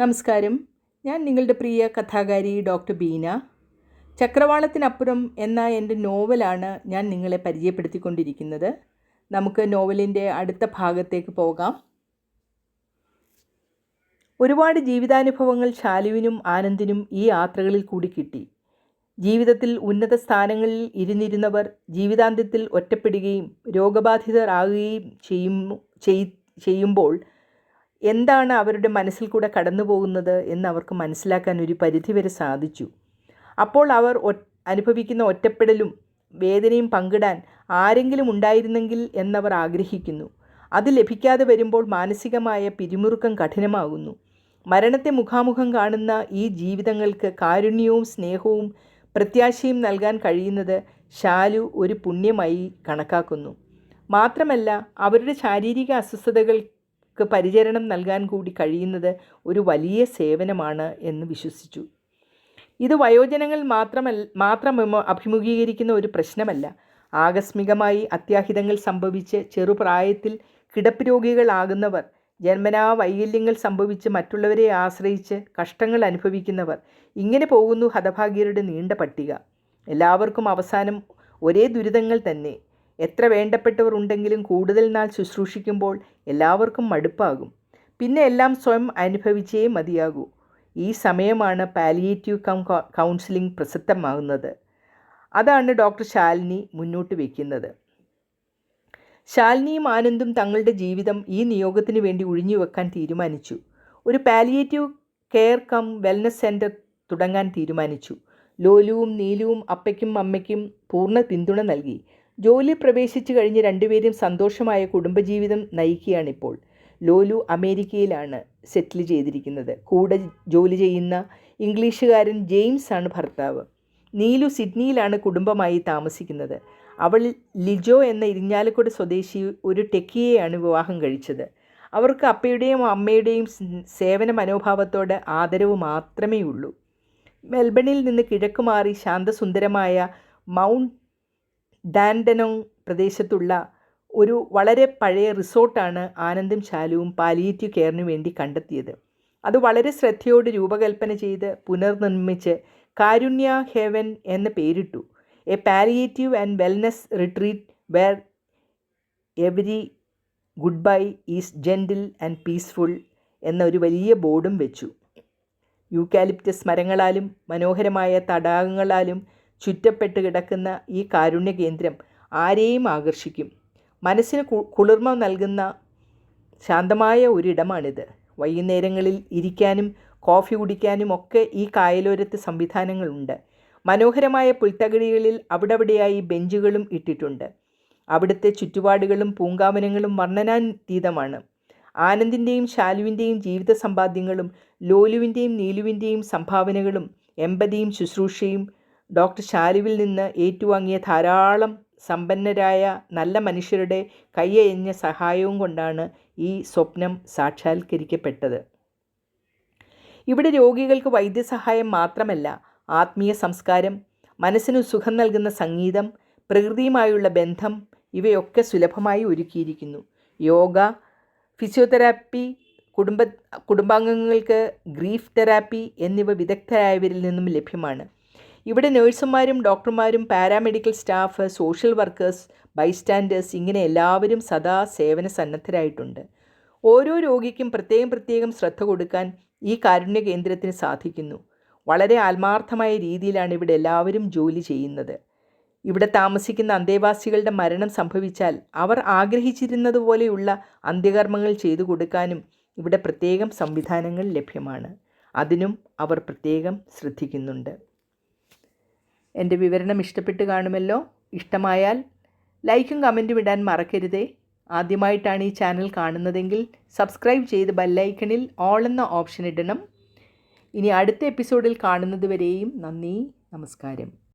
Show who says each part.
Speaker 1: നമസ്കാരം. ഞാൻ നിങ്ങളുടെ പ്രിയ കഥാകാരി ഡോക്ടർ ബീന. ചക്രവാളത്തിനപ്പുറം എന്ന എന്റെ നോവലാണ് ഞാൻ നിങ്ങളെ പരിചയപ്പെടുത്തിക്കൊണ്ടിരിക്കുന്നത്. നമുക്ക് നോവലിന്റെ അടുത്ത ഭാഗത്തേക്ക് പോകാം. ഒരുപാട് ജീവിതാനുഭവങ്ങൾ ശാലുവിനും ആനന്ദിനും ഈ യാത്രകളിൽ കൂടി കിട്ടി. ജീവിതത്തിൽ ഉന്നത സ്ഥാനങ്ങളിൽ ഇരുന്നിരുന്നവർ ജീവിതാന്ത്യത്തിൽ ഒറ്റപ്പെടുകയും രോഗബാധിതരാകുകയും ചെയ്യും ചെയ്- ചെയ്യുമ്പോൾ എന്താണ് അവരുടെ മനസ്സിൽ കൂടെ കടന്നു പോകുന്നത് എന്ന് അവർക്ക് മനസ്സിലാക്കാൻ ഒരു പരിധിവരെ സാധിച്ചു. അപ്പോൾ അവർ അനുഭവിക്കുന്ന ഒറ്റപ്പെടലും വേദനയും പങ്കിടാൻ ആരെങ്കിലും ഉണ്ടായിരുന്നെങ്കിൽ എന്നവർ ആഗ്രഹിക്കുന്നു. അത് ലഭിക്കാതെ വരുമ്പോൾ മാനസികമായ പിരിമുറുക്കം കഠിനമാകുന്നു. മരണത്തെ മുഖാമുഖം കാണുന്ന ഈ ജീവിതങ്ങൾക്ക് കാരുണ്യവും സ്നേഹവും പ്രത്യാശയും നൽകാൻ കഴിയുന്നത് ശാലു ഒരു പുണ്യമായി കണക്കാക്കുന്നു. മാത്രമല്ല അവരുടെ ശാരീരിക അസ്വസ്ഥതകൾക്ക് പരിചരണം നൽകാൻ കൂടി കഴിയുന്നത് ഒരു വലിയ സേവനമാണ് എന്ന് വിശ്വസിച്ചു. ഇത് വയോജനങ്ങൾ മാത്രമല്ല മാത്രം അഭിമുഖീകരിക്കുന്ന ഒരു പ്രശ്നമല്ല. ആകസ്മികമായി അത്യാഹിതങ്ങൾ സംഭവിച്ച് ചെറുപ്രായത്തിൽ കിടപ്പ് രോഗികളാകുന്നവർ ജന്മനാ വൈകല്യങ്ങൾ സംഭവിച്ച് മറ്റുള്ളവരെ ആശ്രയിച്ച് കഷ്ടങ്ങൾ അനുഭവിക്കുന്നവർ ഇങ്ങനെ പോകുന്നു ഹതഭാഗ്യരുടെ നീണ്ട പട്ടിക. എല്ലാവർക്കും അവസാനം ഒരേ ദുരിതങ്ങൾ തന്നെ. എത്ര വേണ്ടപ്പെട്ടവർ ഉണ്ടെങ്കിലും കൂടുതൽ നാൾ ശുശ്രൂഷിക്കുമ്പോൾ എല്ലാവർക്കും മടുപ്പാകും. പിന്നെ എല്ലാം സ്വയം അനുഭവിച്ചേ മതിയാകൂ. ഈ സമയമാണ് പാലിയേറ്റീവ് കൗൺസിലിംഗ് പ്രസക്തമാകുന്നത്. അതാണ് ഡോക്ടർ ശാലിനി മുന്നോട്ട് വയ്ക്കുന്നത് ശാലിനിയും ആനന്ദും തങ്ങളുടെ ജീവിതം ഈ നിയോഗത്തിന് വേണ്ടി ഒഴിഞ്ഞു വെക്കാൻ തീരുമാനിച്ചു. ഒരു palliative care cum wellness centre തുടങ്ങാൻ തീരുമാനിച്ചു. ലോലുവും നീലുവും അപ്പയ്ക്കും അമ്മയ്ക്കും പൂർണ പിന്തുണ നൽകി. ജോലി പ്രവേശിച്ചു കഴിഞ്ഞ് രണ്ടുപേരും സന്തോഷമായ കുടുംബജീവിതം നയിക്കുകയാണിപ്പോൾ. ലോലു അമേരിക്കയിലാണ് സെറ്റിൽ ചെയ്തിരിക്കുന്നത്. കൂടെ ജോലി ചെയ്യുന്ന ഇംഗ്ലീഷുകാരൻ ജെയിംസ് ആണ് ഭർത്താവ്. നീലു സിഡ്നിയിലാണ് കുടുംബമായി താമസിക്കുന്നത്. അവൾ ലിജോ എന്ന ഇരിഞ്ഞാലക്കുട സ്വദേശി ഒരു ടെക്കിയെയാണ് വിവാഹം കഴിച്ചത്. അവർക്ക് അപ്പയുടെയും അമ്മയുടെയും സേവന മനോഭാവത്തോടെ ആദരവ് മാത്രമേ ഉള്ളൂ മെൽബണിൽ നിന്ന് കിഴക്കുമാറി ശാന്തസുന്ദരമായ മൗണ്ട് ഡാൻഡനോങ് പ്രദേശത്തുള്ള ഒരു വളരെ പഴയ റിസോർട്ടാണ് ആനന്ദും ശാലുവും പാലിയേറ്റീവ് കെയറിന് വേണ്ടി കണ്ടെത്തിയത്. അത് വളരെ ശ്രദ്ധയോട് രൂപകൽപ്പന ചെയ്ത് പുനർനിർമ്മിച്ച് കാരുണ്യ ഹെവൻ എന്ന് പേരിട്ടു. A palliative and wellness retreat where every goodbye is gentle and peaceful എന്ന ഒരു വലിയ ബോർഡും വെച്ചു. യൂക്കാലിപ്റ്റസ് മരങ്ങളാലും മനോഹരമായ തടാകങ്ങളാലും ചുറ്റപ്പെട്ട് കിടക്കുന്ന ഈ കാരുണ്യ കേന്ദ്രം ആരെയും ആകർഷിക്കും. മനസ്സിന് കുളിർമ നൽകുന്ന ശാന്തമായ ഒരിടമാണിത്. വൈകുന്നേരങ്ങളിൽ ഇരിക്കാനും കോഫി കുടിക്കാനും ഒക്കെ ഈ കായലോരത്ത് സംവിധാനങ്ങളുണ്ട്. മനോഹരമായ പുൽത്തകിടികളിൽ അവിടവിടെയായി ബെഞ്ചുകളും ഇട്ടിട്ടുണ്ട്. അവിടുത്തെ ചുറ്റുപാടുകളും പൂങ്കാവനങ്ങളും വർണനാതീതമാണ്. ആനന്ദിന്റെയും ശാലുവിന്റെയും ജീവിത സമ്പാദ്യങ്ങളും ലോലുവിന്റെയും നീലുവിന്റെയും സംഭാവനകളും എമ്പതിയും ശുശ്രൂഷയും ഡോക്ടർ ശാലുവിൽ നിന്ന് ഏറ്റുവാങ്ങിയ ധാരാളം സമ്പന്നരായ നല്ല മനുഷ്യരുടെ കയ്യയഞ്ഞ സഹായവും കൊണ്ടാണ് ഈ സ്വപ്നം സാക്ഷാത്കരിക്കപ്പെട്ടത്. ഇവിടെ രോഗികൾക്ക് വൈദ്യസഹായം മാത്രമല്ല ആത്മീയ സംസ്കാരം മനസ്സിന് സുഖം നൽകുന്ന സംഗീതം പ്രകൃതിയുമായുള്ള ബന്ധം ഇവയൊക്കെ സുലഭമായി ഒരുക്കിയിരിക്കുന്നു. യോഗ ഫിസിയോതെറാപ്പി കുടുംബ കുടുംബാംഗങ്ങൾക്ക് ഗ്രീഫ് തെറാപ്പി എന്നിവ വിദഗ്ധരായവരിൽ നിന്നും ലഭ്യമാണ്. ഇവിടെ നേഴ്സുമാരും ഡോക്ടർമാരും paramedical staff social workers bystanders ഇങ്ങനെ എല്ലാവരും സദാ സേവന സന്നദ്ധരായിട്ടുണ്ട്. ഓരോ രോഗിക്കും പ്രത്യേകം പ്രത്യേകം ശ്രദ്ധ കൊടുക്കാൻ ഈ കാരുണ്യ കേന്ദ്രത്തിന് സാധിക്കുന്നു. വളരെ ആത്മാർത്ഥമായ രീതിയിലാണ് ഇവിടെ എല്ലാവരും ജോലി ചെയ്യുന്നത്. ഇവിടെ താമസിക്കുന്ന അന്തേവാസികളുടെ മരണം സംഭവിച്ചാൽ അവർ ആഗ്രഹിച്ചിരുന്നതുപോലെയുള്ള അന്ത്യകർമ്മങ്ങൾ ചെയ്തു കൊടുക്കാനും ഇവിടെ പ്രത്യേകം സംവിധാനങ്ങൾ ലഭ്യമാണ്. അതിനും അവർ പ്രത്യേകം ശ്രദ്ധിക്കുന്നുണ്ട്. എന്റെ വിവരണം ഇഷ്ടപ്പെട്ട് കാണുമല്ലോ? ഇഷ്ടമായാൽ ലൈക്കും കമന്റും ഇടാൻ മറക്കരുതേ. ആദ്യമായിട്ടാണ് ഈ ചാനൽ കാണുന്നതെങ്കിൽ സബ്സ്ക്രൈബ് ചെയ്ത് ബെല്ലൈക്കണിൽ ഓൾ എന്ന ഓപ്ഷൻ ഇടണം. ഇനി അടുത്ത എപ്പിസോഡിൽ കാണുന്നതുവരെയും നന്ദി നമസ്കാരം.